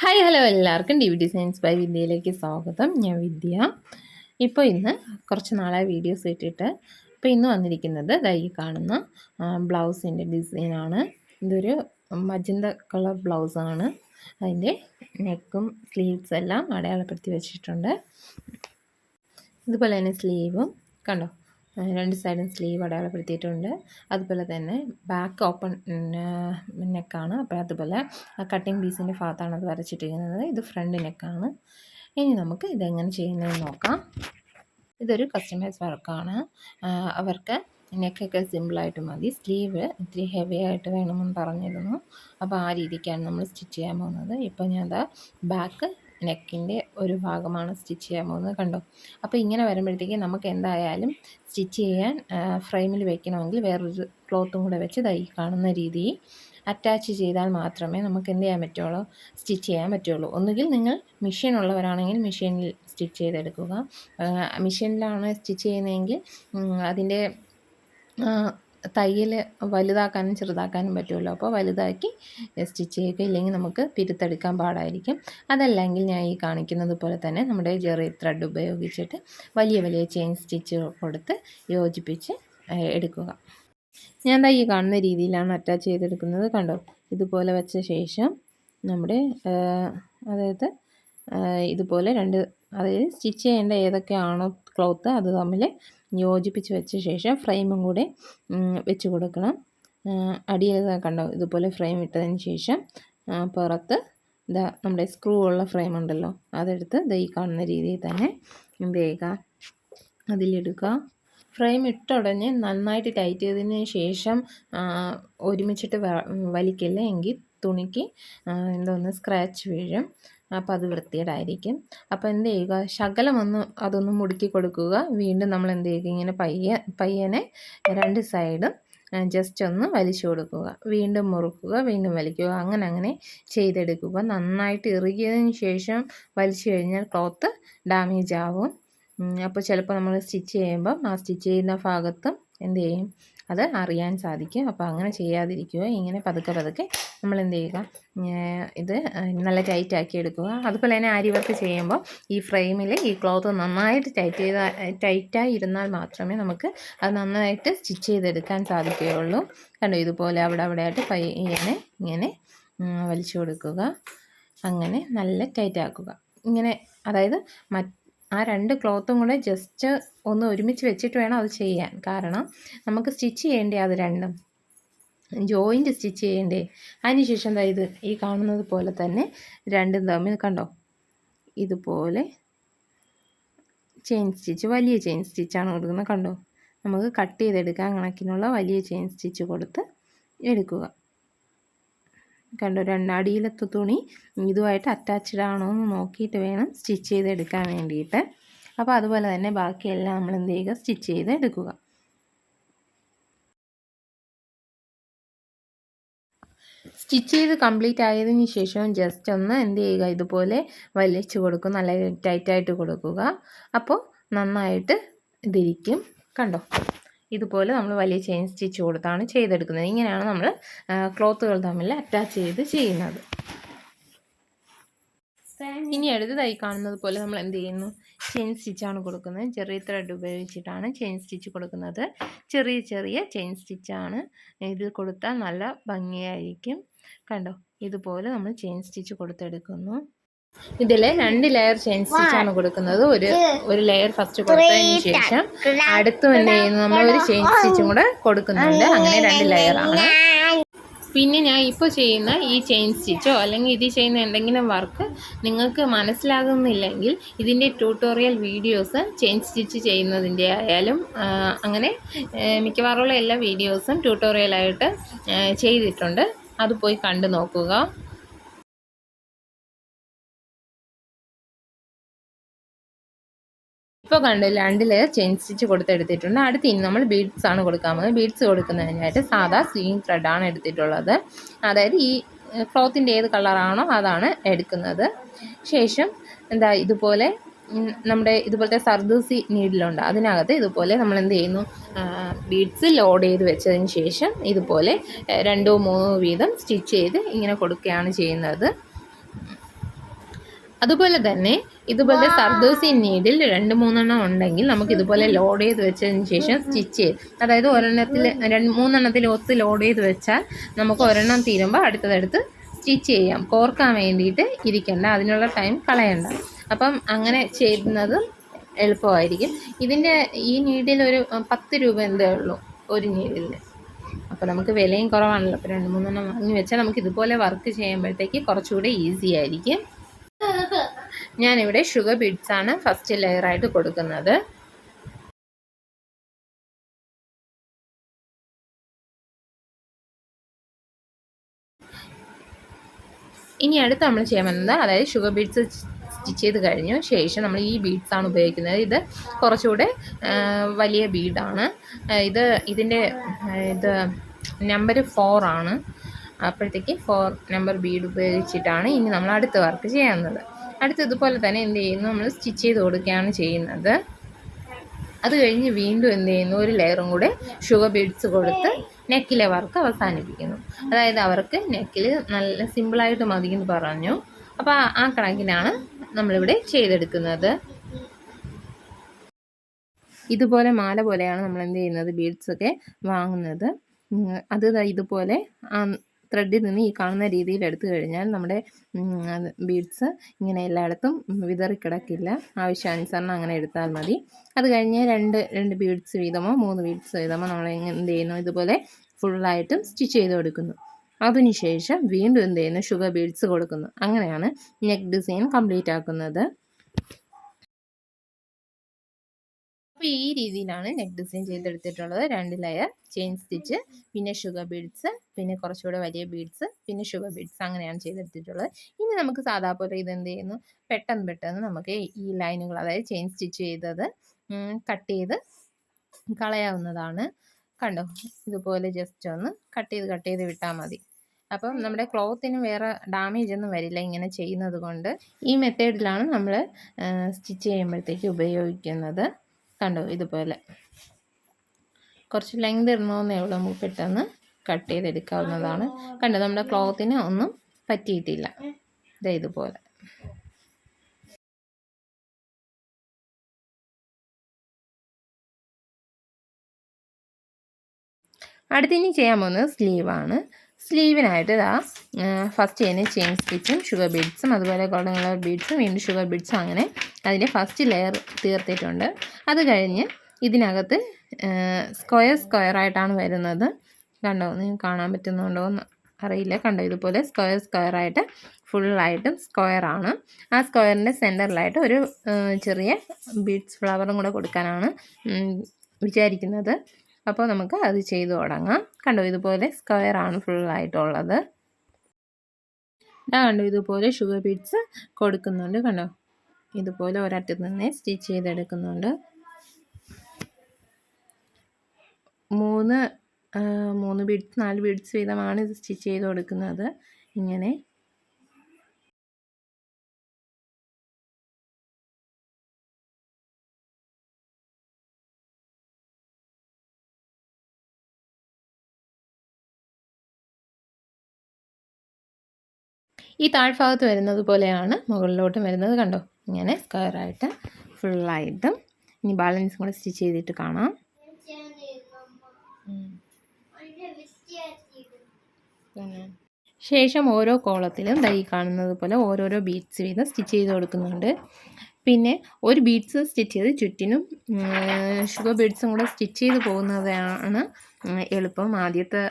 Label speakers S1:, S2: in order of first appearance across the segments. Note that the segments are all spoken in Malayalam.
S1: ഹായ് ഹലോ എല്ലാവർക്കും ഡി വി ഡിസൈൻസ് ബൈ വിദ്യയിലേക്ക് സ്വാഗതം. ഞാൻ വിദ്യ. ഇപ്പോൾ ഇന്ന് കുറച്ച് നാളായി വീഡിയോസ് ഇട്ടിട്ട് ഇപ്പോൾ ഇന്ന് വന്നിരിക്കുന്നത് ദൈ കാണുന്ന ബ്ലൗസിന്റെ ഡിസൈനാണ് ഇതൊരു മജന്ത കളർ ബ്ലൗസാണ് അതിന്റെ നെക്കും സ്ലീവ്സ് എല്ലാം അടയാളപ്പെടുത്തി വെച്ചിട്ടുണ്ട്. ഇതുപോലെ തന്നെ സ്ലീവും കണ്ടോ? രണ്ട് സൈഡും സ്ലീവ് അടയാളപ്പെടുത്തിയിട്ടുണ്ട്. അതുപോലെ തന്നെ ബാക്ക് ഓപ്പൺ നെക്കാണ്. അപ്പോൾ അതുപോലെ ആ കട്ടിങ് പീസിന്റെ ഭാഗത്താണ് അത് വരച്ചിട്ടിരിക്കുന്നത്. ഇത് ഫ്രണ്ട് നെക്കാണ്. ഇനി നമുക്ക് ഇതെങ്ങനെ ചെയ്യുന്നതെന്ന് നോക്കാം. ഇതൊരു കസ്റ്റമൈസ് വർക്കാണ്. അവർക്ക് നെക്കൊക്കെ സിമ്പിളായിട്ട് മതി. സ്ലീവ് ഇത്തിരി ഹെവി ആയിട്ട് വേണമെന്ന് പറഞ്ഞിരുന്നു. അപ്പോൾ ആ രീതിക്കാണ് നമ്മൾ സ്റ്റിച്ച് ചെയ്യാൻ പോകുന്നത്. ഇപ്പോൾ ഞാൻ ബാക്ക് നെക്കിന്റെ ഒരു ഭാഗമാണ് സ്റ്റിച്ച് ചെയ്യാൻ പോകുന്നത്. കണ്ടോ? അപ്പോൾ ഇങ്ങനെ വരുമ്പോഴത്തേക്ക് നമുക്ക് എന്തായാലും സ്റ്റിച്ച് ചെയ്യാൻ ഫ്രെയിമിൽ വെക്കണമെങ്കിൽ വേറൊരു ക്ലോത്തും കൂടെ വെച്ച് തൈ കാണുന്ന രീതിയിൽ അറ്റാച്ച് ചെയ്താൽ മാത്രമേ നമുക്ക് എന്ത് ചെയ്യാൻ പറ്റുള്ളൂ? സ്റ്റിച്ച് ചെയ്യാൻ പറ്റുള്ളൂ. ഒന്നുകിൽ നിങ്ങൾ മെഷീൻ ഉള്ളവരാണെങ്കിൽ മെഷീനിൽ സ്റ്റിച്ച് ചെയ്തെടുക്കുക. മെഷീനിലാണ് സ്റ്റിച്ച് ചെയ്യുന്നതെങ്കിൽ അതിന്റെ തയ്യൽ വലുതാക്കാനും ചെറുതാക്കാനും പറ്റുമല്ലോ. അപ്പോൾ വലുതാക്കി സ്റ്റിച്ച് ചെയ്യുക. ഇല്ലെങ്കിൽ നമുക്ക് പിരുത്തെടുക്കാൻ പാടായിരിക്കും. അതല്ലെങ്കിൽ ഞാൻ ഈ കാണിക്കുന്നത് പോലെ തന്നെ നമ്മുടെ ജെറി ത്രെഡ് ഉപയോഗിച്ചിട്ട് വലിയ വലിയ ചെയിൻ സ്റ്റിച്ച് കൊടുത്ത് യോജിപ്പിച്ച് എടുക്കുക. ഞാൻ ഈ കാണുന്ന രീതിയിലാണ് അറ്റാച്ച് ചെയ്തെടുക്കുന്നത്. കണ്ടോ? ഇതുപോലെ വെച്ച ശേഷം നമ്മുടെ അതായത് ഇതുപോലെ രണ്ട് അതായത് സ്റ്റിച്ച് ചെയ്യേണ്ട ഏതൊക്കെയാണോ ക്ലോത്ത് അത് തമ്മിൽ യോജിപ്പിച്ച് വെച്ച ശേഷം ഫ്രെയിമും കൂടെ വെച്ച് കൊടുക്കണം. അടിയിൽ കണ്ടോ? ഇതുപോലെ ഫ്രെയിം ഇട്ടതിന് ശേഷം പുറത്ത് ഇതാ നമ്മുടെ സ്ക്രൂ ഉള്ള ഫ്രെയിം ഉണ്ടല്ലോ അതെടുത്ത് ദൈ കാണുന്ന രീതിയിൽ തന്നെ എന്ത് ചെയ്യുക? അതിലെടുക്കുക ഫ്രെയിം ഇട്ടുടഞ്ഞ് നന്നായിട്ട് ടൈറ്റ് ചെയ്തതിന് ശേഷം ഒരുമിച്ചിട്ട് വലിക്കില്ല? എങ്കിൽ തുണിക്ക് എന്തോന്ന് സ്ക്രാച്ച് വീഴും. അപ്പോൾ അത് വൃത്തികേടായിരിക്കും. അപ്പോൾ എന്ത് ചെയ്യുക? ശകലം ഒന്ന് അതൊന്ന് മുടുക്കി കൊടുക്കുക. വീണ്ടും നമ്മൾ എന്ത് ചെയ്യുക? ഇങ്ങനെ പയ്യ പയ്യനെ രണ്ട് സൈഡും ജസ്റ്റ് ഒന്ന് വലിച്ചു കൊടുക്കുക. വീണ്ടും മുറുക്കുക വീണ്ടും വലിക്കുക. അങ്ങനെ അങ്ങനെ ചെയ്തെടുക്കുക. നന്നായിട്ട് ഇറുകിയതിന് ശേഷം വലിച്ചു കഴിഞ്ഞാൽ ക്ലോത്ത് ഡാമേജ് ആവും. അപ്പോൾ ചിലപ്പോൾ നമ്മൾ സ്റ്റിച്ച് ചെയ്യുമ്പം ആ സ്റ്റിച്ച് ചെയ്യുന്ന ഭാഗത്തും എന്ത് ചെയ്യും? അത് അറിയാൻ സാധിക്കും. അപ്പോൾ അങ്ങനെ ചെയ്യാതിരിക്കുക. ഇങ്ങനെ പതുക്കെ പതുക്കെ നമ്മൾ എന്ത് ചെയ്യുക? ഇത് നല്ല ടൈറ്റാക്കി എടുക്കുക. അതുപോലെ തന്നെ ആരി വർക്ക് ചെയ്യുമ്പോൾ ഈ ഫ്രെയിമിൽ ഈ ക്ലോത്ത് നന്നായിട്ട് ടൈറ്റ് ചെയ്ത ടൈറ്റായി ഇരുന്നാൽ മാത്രമേ നമുക്ക് അത് നന്നായിട്ട് സ്റ്റിച്ച് ചെയ്തെടുക്കാൻ സാധിക്കുകയുള്ളൂ. കണ്ടോ? ഇതുപോലെ അവിടെ അവിടെ ആയിട്ട് പയ്യനെ ഇങ്ങനെ വലിച്ചു കൊടുക്കുക. അങ്ങനെ നല്ല ടൈറ്റ് ആക്കുക. ഇങ്ങനെ അതായത് മറ്റ് ആ രണ്ട് ക്ലോത്തും കൂടെ ജസ്റ്റ് ഒന്ന് ഒരുമിച്ച് വെച്ചിട്ട് വേണം അത് ചെയ്യാൻ. കാരണം നമുക്ക് സ്റ്റിച്ച് ചെയ്യേണ്ടേ അത് രണ്ടും? ജോയിന്റ് സ്റ്റിച്ച് ചെയ്യേണ്ടേ? അതിനുശേഷം എന്താ ഇത് ഈ കാണുന്നത് പോലെ തന്നെ രണ്ടും തമ്മിൽ കണ്ടോ? ഇതുപോലെ ചെയിൻ സ്റ്റിച്ച് വലിയ ചെയിൻ സ്റ്റിച്ചാണ് കൊടുക്കുന്നത്. കണ്ടോ? നമുക്ക് കട്ട് ചെയ്തെടുക്കാൻ കണക്കിനുള്ള വലിയ ചെയിൻ സ്റ്റിച്ച് കൊടുത്ത് എടുക്കുക. കണ്ടോ രണ്ടടിയിലത്തെ തുണി ഇതുമായിട്ട് അറ്റാച്ച്ഡ് ആണോ എന്ന് നോക്കിയിട്ട് വേണം സ്റ്റിച്ച് ചെയ്തെടുക്കാൻ വേണ്ടിയിട്ട്. അപ്പോൾ അതുപോലെ തന്നെ ബാക്കിയെല്ലാം നമ്മൾ എന്ത് ചെയ്യുക? സ്റ്റിച്ച് ചെയ്ത് എടുക്കുക സ്റ്റിച്ച് ചെയ്ത് കംപ്ലീറ്റ് ആയതിനു ശേഷം ജസ്റ്റ് ഒന്ന് എന്ത് ചെയ്യുക? ഇതുപോലെ വലിച്ചു കൊടുക്കും നല്ല ടൈറ്റായിട്ട് കൊടുക്കുക. അപ്പോൾ നന്നായിട്ട് ഇതിരിക്കും. കണ്ടോ? ഇതുപോലെ നമ്മൾ വലിയ ചെയിൻ സ്റ്റിച്ച് കൊടുത്താണ് ചെയ്തെടുക്കുന്നത്. ഇങ്ങനെയാണ് നമ്മൾ ക്ലോത്തുകൾ തമ്മിൽ അറ്റാച്ച് ചെയ്ത് ചെയ്യുന്നത്. ഇനി അടുത്തതായി കാണുന്നത് പോലെ നമ്മൾ എന്ത് ചെയ്യുന്നു? ചെയിൻ സ്റ്റിച്ചാണ് കൊടുക്കുന്നത്. ചെറിയ ത്രെഡ് ഉപയോഗിച്ചിട്ടാണ് ചെയിൻ സ്റ്റിച്ച് കൊടുക്കുന്നത്. ചെറിയ ചെറിയ ചെയിൻ സ്റ്റിച്ചാണ് ഇതിൽ കൊടുത്താൽ നല്ല ഭംഗിയായിരിക്കും. കണ്ടോ? ഇതുപോലെ നമ്മൾ ചെയിൻ സ്റ്റിച്ച് കൊടുത്തെടുക്കുന്നു. ഇതിൽ രണ്ട് ലെയർ ചെയിൻ ആണ് കൊടുക്കുന്നത്. ഒരു ഒരു ലെയർ ഫസ്റ്റ് കൊടുത്തതിന് ശേഷം അടുത്തും എന്ത് ചെയ്യുന്നു? നമ്മൾ ഒരു ചെയിൻ സ്റ്റിച്ചും കൂടെ കൊടുക്കുന്നുണ്ട്. അങ്ങനെ രണ്ട് ലെയർ ആണ്. പിന്നെ ഞാൻ ഇപ്പോൾ ചെയ്യുന്ന ഈ ചെയിൻ സ്റ്റിച്ചോ അല്ലെങ്കിൽ ഇത് ചെയ്യുന്ന എന്തെങ്കിലും വർക്ക് നിങ്ങൾക്ക് മനസ്സിലാകുന്നില്ലെങ്കിൽ ഇതിന്റെ ട്യൂട്ടോറിയൽ വീഡിയോസ് ചെയിൻ സ്റ്റിച്ച് ചെയ്യുന്നതിന്റെ ആയാലും അങ്ങനെ മിക്കവാറുള്ള എല്ലാ വീഡിയോസും ട്യൂട്ടോറിയലായിട്ട് ചെയ്തിട്ടുണ്ട്. അത് പോയി കണ്ടു നോക്കുക. ഇപ്പോൾ കണ്ട് രണ്ട് ലെയർ ചെയിൻ സ്റ്റിച്ച് കൊടുത്തെടുത്തിട്ടുണ്ട്. അടുത്ത് ഇനി നമ്മൾ ബീഡ്സ് ആണ് കൊടുക്കാൻ പോകുന്നത്. ബീഡ്സ് കൊടുക്കുന്നതിനായിട്ട് സാധാ സീൻ ത്രെഡാണ് എടുത്തിട്ടുള്ളത്. അതായത് ഈ ക്ലോത്തിന്റെ ഏത് കളറാണോ അതാണ് എടുക്കുന്നത്. ശേഷം എന്താ ഇതുപോലെ നമ്മുടെ ഇതുപോലത്തെ സർദൂസി നീഡിലുണ്ട്. അതിനകത്ത് ഇതുപോലെ നമ്മൾ എന്ത് ചെയ്യുന്നു ബീഡ്സ് ലോഡ് ചെയ്ത് വെച്ചതിന് ശേഷം ഇതുപോലെ രണ്ടോ മൂന്നോ വീതം സ്റ്റിച്ച് ചെയ്ത് ഇങ്ങനെ കൊടുക്കുകയാണ് ചെയ്യുന്നത്. അതുപോലെ തന്നെ ഇതുപോലെ സർദോസി നീഡിൽ രണ്ട് മൂന്നെണ്ണം ഉണ്ടെങ്കിൽ നമുക്ക് ഇതുപോലെ ലോഡ് ചെയ്ത് വെച്ചതിന് ശേഷം സ്റ്റിച്ച് ചെയ്ത് അതായത് ഒരെണ്ണത്തിൽ രണ്ട് മൂന്നെണ്ണത്തിൽ ഒത്ത് ലോഡ് ചെയ്ത് വെച്ചാൽ നമുക്ക് ഒരെണ്ണം തീരുമ്പോൾ അടുത്തതെടുത്ത് സ്റ്റിച്ച് ചെയ്യാം. കോർക്കാൻ വേണ്ടിയിട്ട് ഇരിക്കേണ്ട. അതിനുള്ള ടൈം കളയണ്ട. അപ്പം അങ്ങനെ ചെയ്യുന്നതും എളുപ്പമായിരിക്കും. ഇതിന്റെ ഈ നീഡിൽ ഒരു പത്ത് രൂപ എന്തേ ഉള്ളൂ ഒരു നീഡിലിന്. അപ്പോൾ നമുക്ക് വിലയും കുറവാണല്ലോ. അപ്പോൾ രണ്ട് മൂന്നെണ്ണം വാങ്ങി വെച്ചാൽ നമുക്ക് ഇതുപോലെ വർക്ക് ചെയ്യുമ്പോഴത്തേക്ക് കുറച്ചുകൂടെ ഈസി ആയിരിക്കും. ഞാനിവിടെ ഷുഗർ ബീഡ്സ് ആണ് ഫസ്റ്റ് ലെയറായിട്ട് കൊടുക്കുന്നത്. ഇനി അടുത്ത് നമ്മൾ ചെയ്യാൻ പോകുന്നത് അതായത് ഷുഗർ ബീഡ്സ് സ്റ്റിച്ച് ചെയ്ത് കഴിഞ്ഞു ശേഷം നമ്മൾ ഈ ബീഡ്സ് ആണ് ഉപയോഗിക്കുന്നത്. ഇത് കുറച്ചുകൂടെ വലിയ ബീഡാണ് ഇത് ഇതിന്റെ ഇത് നമ്പർ ഫോറാണ് ആണ്. അപ്പോഴത്തേക്ക് ഫോർ നമ്പർ ബീഡ് ഉപയോഗിച്ചിട്ടാണ് ഇനി നമ്മൾ അടുത്ത വർക്ക് ചെയ്യുന്നത് അടുത്ത ഇതുപോലെ തന്നെ എന്ത് ചെയ്യുന്നു? നമ്മൾ സ്റ്റിച്ച് ചെയ്ത് കൊടുക്കുകയാണ് ചെയ്യുന്നത്. അത് കഴിഞ്ഞ് വീണ്ടും എന്ത് ചെയ്യുന്നു? ഒരു ലെയറും കൂടെ ഷുഗർ ബീഡ്സ് കൊടുത്ത് നെക്കിലെ വർക്ക് അവസാനിപ്പിക്കുന്നു. അതായത് അവർക്ക് നെക്കിൽ നല്ല സിമ്പിളായിട്ട് മതി എന്ന് പറഞ്ഞു. അപ്പോൾ ആ കണക്കിനാണ് നമ്മളിവിടെ ചെയ്തെടുക്കുന്നത്. ഇതുപോലെ മാല പോലെയാണ് നമ്മൾ എന്ത് ചെയ്യുന്നത്? ബീഡ്സൊക്കെ വാങ്ങുന്നത്. അത് ഇതുപോലെ ത്രെഡിൽ നിന്ന് ഈ കാണുന്ന രീതിയിൽ എടുത്തു കഴിഞ്ഞാൽ നമ്മുടെ ബീഡ്സ് ഇങ്ങനെ എല്ലായിടത്തും വിതറിക്കിടക്കില്ല ആവശ്യാനുസരണം അങ്ങനെ എടുത്താൽ മതി. അത് കഴിഞ്ഞ് രണ്ട് രണ്ട് ബീഡ്സ് വീതമോ മൂന്ന് ബീഡ്സ് വീതമോ നമ്മൾ എന്ത് ചെയ്യുന്നു? ഇതുപോലെ ഫുള്ളായിട്ടും സ്റ്റിച്ച് ചെയ്ത് കൊടുക്കുന്നു. അതിനുശേഷം വീണ്ടും എന്ത് ചെയ്യുന്നു? ഷുഗർ ബീഡ്സ് കൊടുക്കുന്നു. അങ്ങനെയാണ് നെക്ക് ഡിസൈൻ കംപ്ലീറ്റ് ആക്കുന്നത്. അപ്പോൾ ഈ രീതിയിലാണ് നെക്ക് ഡിസൈൻ ചെയ്തെടുത്തിട്ടുള്ളത്. രണ്ട് ലെയർ ചെയിൻ സ്റ്റിച്ച് പിന്നെ ഷുഗർ ബീഡ്സ് പിന്നെ കുറച്ചുകൂടെ വലിയ ബീഡ്സ് പിന്നെ ഷുഗർ ബീഡ്സ് അങ്ങനെയാണ് ചെയ്തെടുത്തിട്ടുള്ളത്. ഇനി നമുക്ക് സാധാ പോലെ ഇത് എന്ത് ചെയ്യുന്നു? പെട്ടെന്ന് പെട്ടെന്ന് നമുക്ക് ഈ ലൈനുകൾ അതായത് ചെയിൻ സ്റ്റിച്ച് ചെയ്തത് കട്ട് ചെയ്ത് കളയാവുന്നതാണ്. കണ്ടോ? ഇതുപോലെ ജസ്റ്റ് ഒന്ന് കട്ട് ചെയ്ത് കട്ട് ചെയ്ത് വിട്ടാൽ മതി. അപ്പം നമ്മുടെ ക്ലോത്തിന് വേറെ ഡാമേജ് ഒന്നും വരില്ല ഇങ്ങനെ ചെയ്യുന്നത് കൊണ്ട് ഈ മെത്തേഡിലാണ് നമ്മൾ സ്റ്റിച്ച് ചെയ്യുമ്പോഴത്തേക്ക് ഉപയോഗിക്കുന്നത്. കണ്ടോ ഇതുപോലെ. കുറച്ച് ലെങ്ത് ഇടണമെന്നേ ഉള്ളൂ നമുക്ക് പെട്ടെന്ന് കട്ട് ചെയ്തെടുക്കാവുന്നതാണ്. കണ്ടോ നമ്മുടെ ക്ലോത്തിന് ഒന്നും പറ്റിയിട്ടില്ല. ഇതേ ഇതുപോലെ. അടുത്തിനി ചെയ്യാൻ പോകുന്നത് സ്ലീവാണ് സ്ലീവിനായിട്ട് ഇതാ ഫസ്റ്റ് ചെയ്യുന്ന ചെയിൻ സ്റ്റിച്ചും ഷുഗർ ബീഡ്സും അതുപോലെ ഗോൾഡൻ കളർ ബീഡ്സും വീണ്ടും ഷുഗർ ബീഡ്സും അങ്ങനെ അതിന്റെ ഫസ്റ്റ് ലെയർ തീർത്തിട്ടുണ്ട്. അത് കഴിഞ്ഞ് ഇതിനകത്ത് സ്ക്വയർ സ്ക്വയർ ആയിട്ടാണ് വരുന്നത്. കണ്ടോ നിങ്ങൾക്ക് കാണാൻ പറ്റുന്നുണ്ടോ എന്ന് അറിയില്ല. കണ്ടോ ഇതുപോലെ സ്ക്വയർ സ്ക്വയർ ആയിട്ട് ഫുള്ളായിട്ടും സ്ക്വയറാണ് ആ സ്ക്വയറിന്റെ സെന്ററിലായിട്ട് ഒരു ചെറിയ ബീഡ്സ് ഫ്ലവറും കൂടെ കൊടുക്കാനാണ് വിചാരിക്കുന്നത്. അപ്പോൾ നമുക്ക് അത് ചെയ്തു തുടങ്ങാം. കണ്ടോ ഇതുപോലെ സ്ക്വയർ ആണ് ഫുള്ളായിട്ടുള്ളത് ഇതാ കണ്ടോ ഇതുപോലെ ഷുഗർ ബീഡ്സ് കൊടുക്കുന്നുണ്ട്. കണ്ടോ ഇതുപോലെ ഒരറ്റത്ത് നിന്ന് സ്റ്റിച്ച് ചെയ്തെടുക്കുന്നുണ്ട്. മൂന്ന് മൂന്ന് ബീഡ്സ് നാല് ബീഡ്സ് വീതമാണ് ഇത് സ്റ്റിച്ച് ചെയ്ത് കൊടുക്കുന്നത്. ഇങ്ങനെ ഈ താഴ്ഭാഗത്ത് വരുന്നത് പോലെയാണ് മുകളിലോട്ടും വരുന്നത് കണ്ടോ? ഇങ്ങനെ സ്ക്വയറായിട്ട് ഫുള്ളായിട്ടും ഇനി ബാലൻസ് കൂടെ സ്റ്റിച്ച് ചെയ്തിട്ട് കാണാം. ശേഷം ഓരോ കോളത്തിലും തൈ കാണുന്നത് പോലെ ഓരോരോ ബീഡ്സ് വീതം സ്റ്റിച്ച് ചെയ്ത് കൊടുക്കുന്നുണ്ട്. പിന്നെ ഒരു ബീഡ്സ് സ്റ്റിച്ച് ചെയ്ത് ചുറ്റിനും ഷുഗർ ബീഡ്സും കൂടെ സ്റ്റിച്ച് ചെയ്ത് പോകുന്നതാണ് എളുപ്പം. ആദ്യത്തെ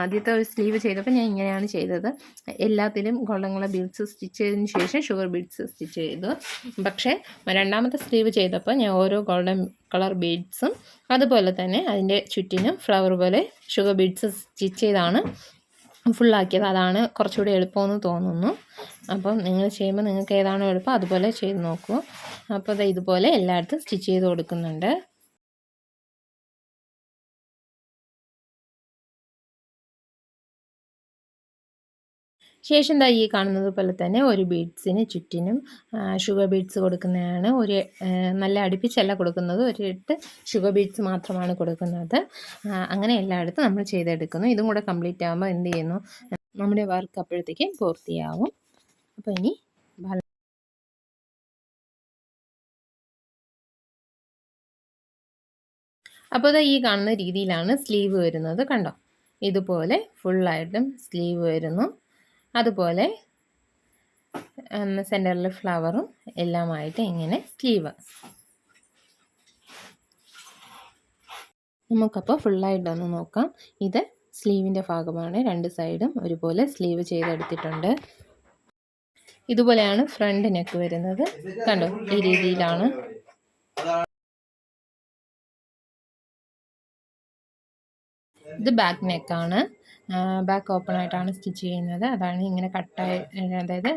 S1: ആദ്യത്തെ ഒരു സ്ലീവ് ചെയ്തപ്പോൾ ഞാൻ ഇങ്ങനെയാണ് ചെയ്തത്. എല്ലാത്തിലും ഗോൾഡൻ ബീഡ്സ് സ്റ്റിച്ച് ചെയ്തതിന് ശേഷം ഷുഗർ ബീഡ്സ് സ്റ്റിച്ച് ചെയ്തു. പക്ഷേ രണ്ടാമത്തെ സ്ലീവ് ചെയ്തപ്പോൾ ഞാൻ ഓരോ ഗോൾഡൻ കളർ ബീഡ്സും അതുപോലെ തന്നെ അതിന്റെ ചുറ്റിനും ഫ്ലവർ പോലെ ഷുഗർ ബീഡ്സ് സ്റ്റിച്ച് ചെയ്താണ് ഫുള്ളാക്കിയത് അതാണ് കുറച്ചുകൂടി എളുപ്പമെന്ന് തോന്നുന്നു. അപ്പം നിങ്ങൾ ചെയ്യുമ്പോൾ നിങ്ങൾക്ക് ഏതാണോ എളുപ്പം അതുപോലെ ചെയ്ത് നോക്കൂ. അപ്പോൾ ഇതുപോലെ എല്ലായിടത്തും സ്റ്റിച്ച് ചെയ്ത് കൊടുക്കുന്നുണ്ട്. ശേഷം ദാ ഈ കാണുന്നത് പോലെ തന്നെ ഒരു ബീഡ്സിന് ചുറ്റിനും ഷുഗർ ബീഡ്സ് കൊടുക്കുന്നതാണ്. ഒരു നല്ല അടുപ്പിച്ചല്ല കൊടുക്കുന്നത്. ഒരു എട്ട് ഷുഗർ ബീഡ്സ് മാത്രമാണ് കൊടുക്കുന്നത്. അങ്ങനെ എല്ലായിടത്തും നമ്മൾ ചെയ്തെടുക്കുന്നു. ഇതും കൂടെ കംപ്ലീറ്റ് ആകുമ്പോൾ എന്ത് ചെയ്യുന്നു? നമ്മുടെ വർക്ക് അപ്പോഴത്തേക്കും പൂർത്തിയാവും. അപ്പോൾ ഇനി അപ്പോൾ ഈ കാണുന്ന രീതിയിലാണ് സ്ലീവ് വരുന്നത്. കണ്ടോ? ഇതുപോലെ ഫുള്ളായിട്ടും സ്ലീവ് വരുന്നു. അതുപോലെ സെന്ററിൽ ഫ്ലവറും എല്ലാമായിട്ട് ഇങ്ങനെ സ്ലീവ് നമുക്കപ്പോൾ ഫുള്ളായിട്ടൊന്ന് നോക്കാം. ഇത് സ്ലീവിന്റെ ഭാഗമാണ്. രണ്ട് സൈഡും ഒരുപോലെ സ്ലീവ് ചെയ്തെടുത്തിട്ടുണ്ട്. ഇതുപോലെയാണ് ഫ്രണ്ട് നെക്ക് വരുന്നത്. കണ്ടോ? ഈ രീതിയിലാണ് ഇത് ബാക്ക് നെക്കാണ് ബാക്ക് ഓപ്പൺ ആയിട്ടാണ് സ്റ്റിച്ച് ചെയ്യുന്നത്. അതാണ് ഇങ്ങനെ കട്ടായി അതായത്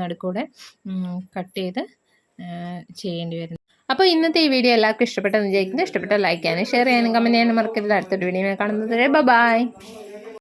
S1: നടുക്കൂടെ കട്ട് ചെയ്ത് ചെയ്യേണ്ടി വരുന്നത്. അപ്പോൾ ഇന്നത്തെ ഈ വീഡിയോ എല്ലാവർക്കും ഇഷ്ടപ്പെട്ടെന്ന് വിചാരിക്കുന്നു. ഇഷ്ടപ്പെട്ട ലൈക്ക് ചെയ്യാനും ഷെയർ ചെയ്യാനും കമന്റ് ചെയ്യാനും മറക്കരുത്. അടുത്തൊരു വീഡിയോ കാണുന്നത് ബൈ